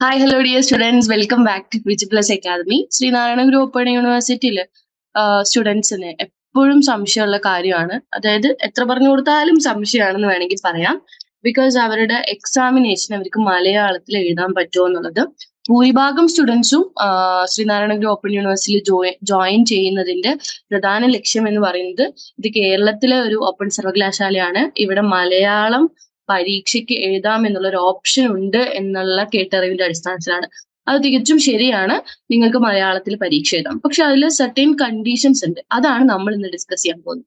Hi hello dear students welcome back to VG plus academy Sreenarayana Guru open യൂണിവേഴ്സിറ്റിയിലെ സ്റ്റുഡൻസിന് എപ്പോഴും സംശയമുള്ള കാര്യമാണ്. അതായത് എത്ര പറഞ്ഞു കൊടുത്താലും സംശയമാണെന്ന് വേണമെങ്കിൽ പറയാം. ബിക്കോസ് അവരുടെ എക്സാമിനേഷൻ അവർക്ക് മലയാളത്തിൽ എഴുതാൻ പറ്റുമോ എന്നുള്ളത്. ഭൂരിഭാഗം സ്റ്റുഡൻസും ശ്രീനാരായണ ഗുരു ഓപ്പൺ യൂണിവേഴ്സിറ്റിയിൽ ജോയിൻ ജോയിൻ ചെയ്യുന്നതിന്റെ പ്രധാന ലക്ഷ്യം എന്ന് പറയുന്നത് ഇത് കേരളത്തിലെ ഒരു ഓപ്പൺ സർവകലാശാലയാണ്. ഇവിടെ മലയാളം പരീക്ഷയ്ക്ക് എഴുതാം എന്നുള്ള ഒരു ഓപ്ഷൻ ഉണ്ട് എന്നുള്ള കേട്ടറിവിന്റെ അടിസ്ഥാനത്തിലാണ്. അത് തികച്ചും ശരിയാണ്. നിങ്ങൾക്ക് മലയാളത്തിൽ പരീക്ഷ എഴുതാം. പക്ഷെ അതിൽ സർട്ടൈൻ കണ്ടീഷൻസ് ഉണ്ട്. അതാണ് നമ്മൾ ഇന്ന് ഡിസ്കസ് ചെയ്യാൻ പോകുന്നത്.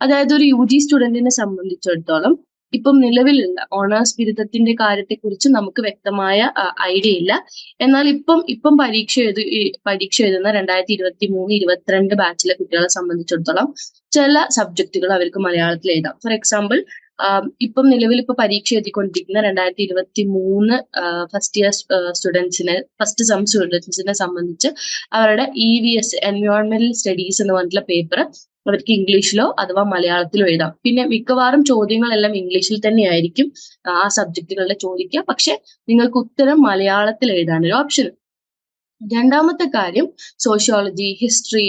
അതായത് ഒരു യു ജി സ്റ്റുഡന്റിനെ സംബന്ധിച്ചിടത്തോളം ഇപ്പം നിലവിലുള്ള ഓണേഴ്സ് ബിരുദത്തിന്റെ കാര്യത്തെക്കുറിച്ച് നമുക്ക് വ്യക്തമായ ഐഡിയ ഇല്ല. എന്നാൽ ഇപ്പം ഇപ്പം പരീക്ഷ എഴുതി പരീക്ഷ എഴുതുന്ന രണ്ടായിരത്തി ഇരുപത്തി മൂന്ന് ഇരുപത്തിരണ്ട് ബാച്ചിലെ കുട്ടികളെ സംബന്ധിച്ചിടത്തോളം ചില സബ്ജക്റ്റുകൾ അവർക്ക് മലയാളത്തിൽ എഴുതാം. ഫോർ എക്സാമ്പിൾ ഇപ്പം നിലവിൽ ഇപ്പൊ പരീക്ഷ എഴുതിക്കൊണ്ടിരിക്കുന്ന രണ്ടായിരത്തി ഇരുപത്തി മൂന്ന് ഫസ്റ്റ് ഇയർ സ്റ്റുഡൻസിനെ ഫസ്റ്റ് സെം സ്റ്റുഡൻസിനെ സംബന്ധിച്ച് അവരുടെ ഇ വി എസ് എൻവയോൺമെന്റൽ സ്റ്റഡീസ് എന്ന് പറഞ്ഞിട്ടുള്ള പേപ്പർ അവർക്ക് ഇംഗ്ലീഷിലോ അഥവാ മലയാളത്തിലോ എഴുതാം. പിന്നെ മിക്കവാറും ചോദ്യങ്ങളെല്ലാം ഇംഗ്ലീഷിൽ തന്നെയായിരിക്കും ആ സബ്ജക്റ്റുകളുടെ ചോദിക്കുക. പക്ഷെ നിങ്ങൾക്ക് ഉത്തരം മലയാളത്തിൽ എഴുതാനൊരു ഓപ്ഷൻ രണ്ടാമത്തെ കാര്യം സോഷ്യോളജി ഹിസ്റ്ററി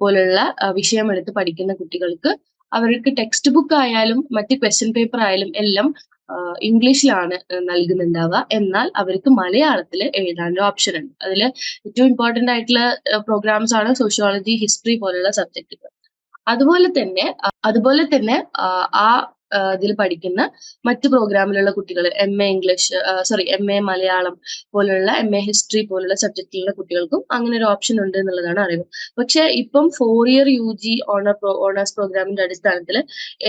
പോലുള്ള വിഷയമെടുത്ത് പഠിക്കുന്ന കുട്ടികൾക്ക് അവർക്ക് ടെക്സ്റ്റ് ബുക്ക് ആയാലും മറ്റ് ക്വസ്റ്റ്യൻ പേപ്പർ ആയാലും എല്ലാം ഇംഗ്ലീഷിലാണ് നൽകുന്നുണ്ടാവുക. എന്നാൽ അവർക്ക് മലയാളത്തിൽ എഴുതാനൊരു ഓപ്ഷൻ ഉണ്ട്. അതിൽ ഏറ്റവും ഇമ്പോർട്ടന്റ് ആയിട്ടുള്ള പ്രോഗ്രാംസ് ആണ് സോഷ്യോളജി ഹിസ്റ്ററി പോലുള്ള സബ്ജക്റ്റുകൾ അതുപോലെ തന്നെ അതുപോലെ തന്നെ ആ ഇതിൽ പഠിക്കുന്ന മറ്റ് പ്രോഗ്രാമിലുള്ള കുട്ടികൾ M A English sorry M A Malayalam പോലുള്ള എം എ ഹിസ്റ്ററി പോലുള്ള സബ്ജക്റ്റിലുള്ള കുട്ടികൾക്കും അങ്ങനെ ഒരു ഓപ്ഷൻ ഉണ്ട് എന്നുള്ളതാണ് അറിവ്. പക്ഷെ ഇപ്പം four year U G honour honours പ്രോഗ്രാമിന്റെ അടിസ്ഥാനത്തിൽ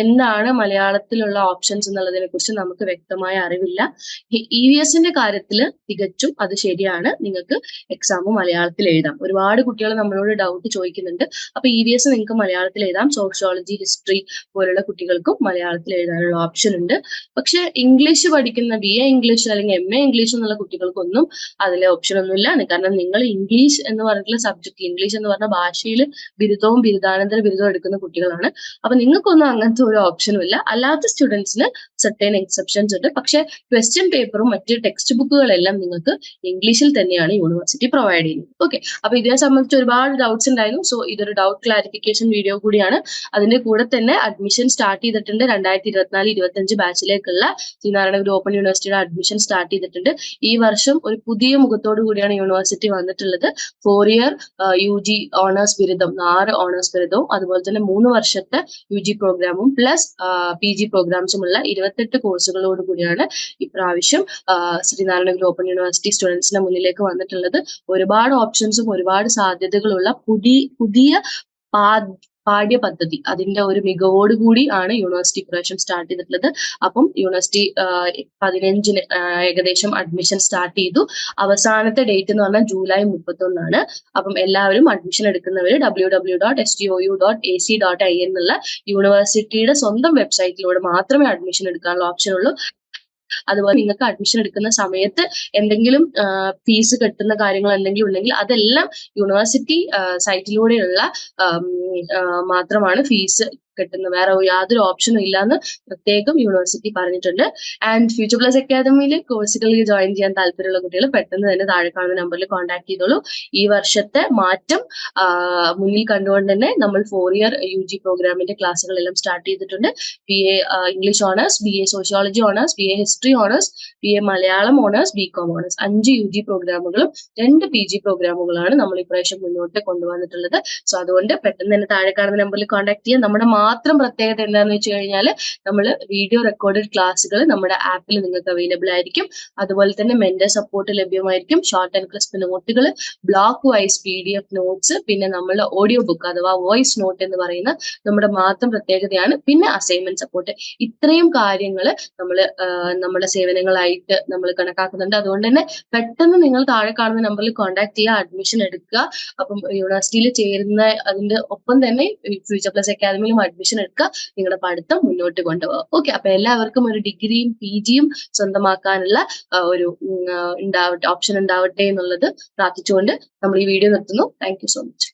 എന്താണ് മലയാളത്തിലുള്ള ഓപ്ഷൻസ് എന്നുള്ളതിനെ കുറിച്ച് നമുക്ക് വ്യക്തമായ അറിവില്ല. ഇ വി എസിന്റെ കാര്യത്തിൽ തികച്ചും അത് ശരിയാണ്. നിങ്ങൾക്ക് എക്സാം മലയാളത്തിൽ എഴുതാം. ഒരുപാട് കുട്ടികൾ നമ്മളോട് ഡൗട്ട് ചോദിക്കുന്നുണ്ട്. അപ്പൊ ഇ വി എസ് നിങ്ങൾക്ക് മലയാളത്തിൽ എഴുതാം. സോഷ്യോളജി ഹിസ്റ്ററി പോലുള്ള കുട്ടികൾക്കും മലയാളത്തിൽ എഴുതാനുള്ള ഓപ്ഷൻ ഉണ്ട്. പക്ഷെ ഇംഗ്ലീഷ് പഠിക്കുന്ന ബി എ ഇംഗ്ലീഷ് അല്ലെങ്കിൽ എം എ ഇംഗ്ലീഷ് എന്നുള്ള കുട്ടികൾക്കൊന്നും അതിലെ ഓപ്ഷൻ ഒന്നും ഇല്ലാണ് കാരണം നിങ്ങൾ ഇംഗ്ലീഷ് എന്ന് പറഞ്ഞിട്ടുള്ള സബ്ജക്ട് ഇംഗ്ലീഷ് എന്ന് പറഞ്ഞ ഭാഷയിൽ ബിരുദവും ബിരുദാനന്തര ബിരുദവും എടുക്കുന്ന കുട്ടികളാണ്. അപ്പൊ നിങ്ങൾക്കൊന്നും അങ്ങനത്തെ ഒരു ഓപ്ഷനും ഇല്ല. അല്ലാത്ത സ്റ്റുഡൻസിന് സെർട്ടൈൻ എക്സെപ്ഷൻസ് ഉണ്ട്. പക്ഷെ ക്വസ്റ്റ്യൻ പേപ്പറും മറ്റ് ടെക്സ്റ്റ് ബുക്കുകളെല്ലാം നിങ്ങൾക്ക് ഇംഗ്ലീഷിൽ തന്നെയാണ് യൂണിവേഴ്സിറ്റി പ്രൊവൈഡ് ചെയ്യുന്നത്. ഓക്കെ അപ്പൊ ഇതിനെ സംബന്ധിച്ച് ഒരുപാട് ഡൗട്ട്സ് ഉണ്ടായിരുന്നു. സോ ഇതൊരു ഡൗട്ട് ക്ലാരിഫിക്കേഷൻ വീഡിയോ കൂടിയാണ്. അതിന്റെ കൂടെ തന്നെ അഡ്മിഷൻ സ്റ്റാർട്ട് ചെയ്തിട്ടുണ്ട്. രണ്ടായിരത്തി ഇരുപത്തിനാല് ഇരുപത്തഞ്ച് ബാച്ചിലേക്കുള്ള ശ്രീനാരായണ ഗുരു ഓപ്പൺ യൂണിവേഴ്സിറ്റിയുടെ അഡ്മിഷൻ സ്റ്റാർട്ട് ചെയ്തിട്ടുണ്ട്. ഈ വർഷം ഒരു പുതിയ മുഖത്തോടു കൂടിയാണ് യൂണിവേഴ്സിറ്റി വന്നിട്ടുള്ളത്. Four year U G honours ബിരുദം നാല് ഓണേഴ്സ് ബിരുദവും അതുപോലെ തന്നെ മൂന്ന് വർഷത്തെ യു ജി പ്രോഗ്രാമും പ്ലസ് പി ജി പ്രോഗ്രാംസുമുള്ള ഇരുപത്തെട്ട് കോഴ്സുകളോട് കൂടിയാണ് ഇപ്രാവശ്യം ശ്രീനാരായണ ഗുരു ഓപ്പൺ യൂണിവേഴ്സിറ്റി സ്റ്റുഡൻസിന്റെ മുന്നിലേക്ക് വന്നിട്ടുള്ളത്. ഒരുപാട് ഓപ്ഷൻസും ഒരുപാട് സാധ്യതകളുള്ള പുതിയ പുതിയ പാഠ്യ പദ്ധതി അതിന്റെ ഒരു മികവോട് കൂടി ആണ് യൂണിവേഴ്സിറ്റി ഇപ്രാവശ്യം സ്റ്റാർട്ട് ചെയ്തിട്ടുള്ളത്. അപ്പം യൂണിവേഴ്സിറ്റി പതിനഞ്ചിന് ഏകദേശം അഡ്മിഷൻ സ്റ്റാർട്ട് ചെയ്തു. അവസാനത്തെ ഡേറ്റ് എന്ന് പറഞ്ഞാൽ ജൂലൈ മുപ്പത്തൊന്നാണ്. അപ്പം എല്ലാവരും admission എടുക്കുന്നവർ W W dot S T O U dot A C dot I എന്നുള്ള യൂണിവേഴ്സിറ്റിയുടെ സ്വന്തം വെബ്സൈറ്റിലൂടെ മാത്രമേ അഡ്മിഷൻ എടുക്കാനുള്ള ഓപ്ഷൻ ഉള്ളൂ അതുപോലെ നിങ്ങൾക്ക് അഡ്മിഷൻ എടുക്കുന്ന സമയത്ത് എന്തെങ്കിലും ഫീസ് കെട്ടുന്ന കാര്യങ്ങൾ എന്തെങ്കിലും ഉണ്ടെങ്കിൽ അതെല്ലാം യൂണിവേഴ്സിറ്റി സൈറ്റിലൂടെയുള്ള മാത്രമാണ് ഫീസ് കിട്ടുന്ന വേറെ യാതൊരു ഓപ്ഷനും ഇല്ലാന്ന് പ്രത്യേകം യൂണിവേഴ്സിറ്റി പറഞ്ഞിട്ടുണ്ട്. ആൻഡ് ഫ്യൂച്ചർ പ്ലസ് അക്കാദമിയിൽ കോഴ്സുകളിൽ ജോയിൻ ചെയ്യാൻ താല്പര്യമുള്ള കുട്ടികൾ പെട്ടെന്ന് തന്നെ താഴെ കാണുന്ന നമ്പറിൽ കോൺടാക്ട് ചെയ്തോളൂ. ഈ വർഷത്തെ മാറ്റം മുന്നിൽ കണ്ടുകൊണ്ട് തന്നെ നമ്മൾ ഫോർ ഇയർ യു ജി പ്രോഗ്രാമിന്റെ ക്ലാസ്സുകളെല്ലാം സ്റ്റാർട്ട് ചെയ്തിട്ടുണ്ട്. B A English honours B A sociology honours B A history honours B A Malayalam honours B com honours അഞ്ച് യു ജി പ്രോഗ്രാമുകളും രണ്ട് പി ജി പ്രോഗ്രാമുകളാണ് നമ്മൾ ഇപ്രാവശ്യം മുന്നോട്ട് കൊണ്ടുവന്നിട്ടുള്ളത്. സോ അതുകൊണ്ട് പെട്ടെന്ന് തന്നെ താഴെ കാണുന്ന നമ്പറിൽ കോൺടാക്ട് ചെയ്യാം നമ്മുടെ മാത്രം പ്രത്യേകത എന്താണെന്ന് വെച്ച് കഴിഞ്ഞാൽ നമ്മൾ വീഡിയോ റെക്കോർഡഡ് ക്ലാസ്സുകൾ നമ്മുടെ ആപ്പിൽ നിങ്ങൾക്ക് അവൈലബിൾ ആയിരിക്കും. അതുപോലെ തന്നെ മെന്റർ സപ്പോർട്ട് ലഭ്യമായിരിക്കും. ഷോർട്ട് ആൻഡ് ക്രിസ്പ് നോട്ടുകൾ block wise P D F notes പിന്നെ നമ്മളുടെ ഓഡിയോ ബുക്ക് അഥവാ വോയിസ് നോട്ട് എന്ന് പറയുന്ന നമ്മുടെ മാത്രം പ്രത്യേകതയാണ്. പിന്നെ അസൈൻമെന്റ് സപ്പോർട്ട് ഇത്രയും കാര്യങ്ങൾ നമ്മൾ നമ്മുടെ സേവനങ്ങളായിട്ട് നമ്മൾ കണക്കാക്കുന്നുണ്ട്. അതുകൊണ്ട് തന്നെ പെട്ടെന്ന് നിങ്ങൾ താഴെ കാണുന്ന നമ്പറിൽ കോൺടാക്ട് ചെയ്യുക അഡ്മിഷൻ എടുക്കുക. അപ്പം യൂണിവേഴ്സിറ്റിയിൽ ചേരുന്ന അതിന്റെ ഒപ്പം തന്നെ ഫ്യൂച്ചർ പ്ലസ് അക്കാദമിയിലും അഡ്മിഷൻ എടുക്കുക. നിങ്ങളുടെ പഠിത്തം മുന്നോട്ട് കൊണ്ടുപോകുക ഓക്കെ അപ്പൊ എല്ലാവർക്കും ഒരു ഡിഗ്രിയും പി ജിയും സ്വന്തമാക്കാനുള്ള ഒരു ഉണ്ടാവട്ടെ ഓപ്ഷൻ ഉണ്ടാവട്ടെ എന്നുള്ളത് പ്രാർത്ഥിച്ചുകൊണ്ട് നമ്മൾ ഈ വീഡിയോ നിർത്തുന്നു. Thank so much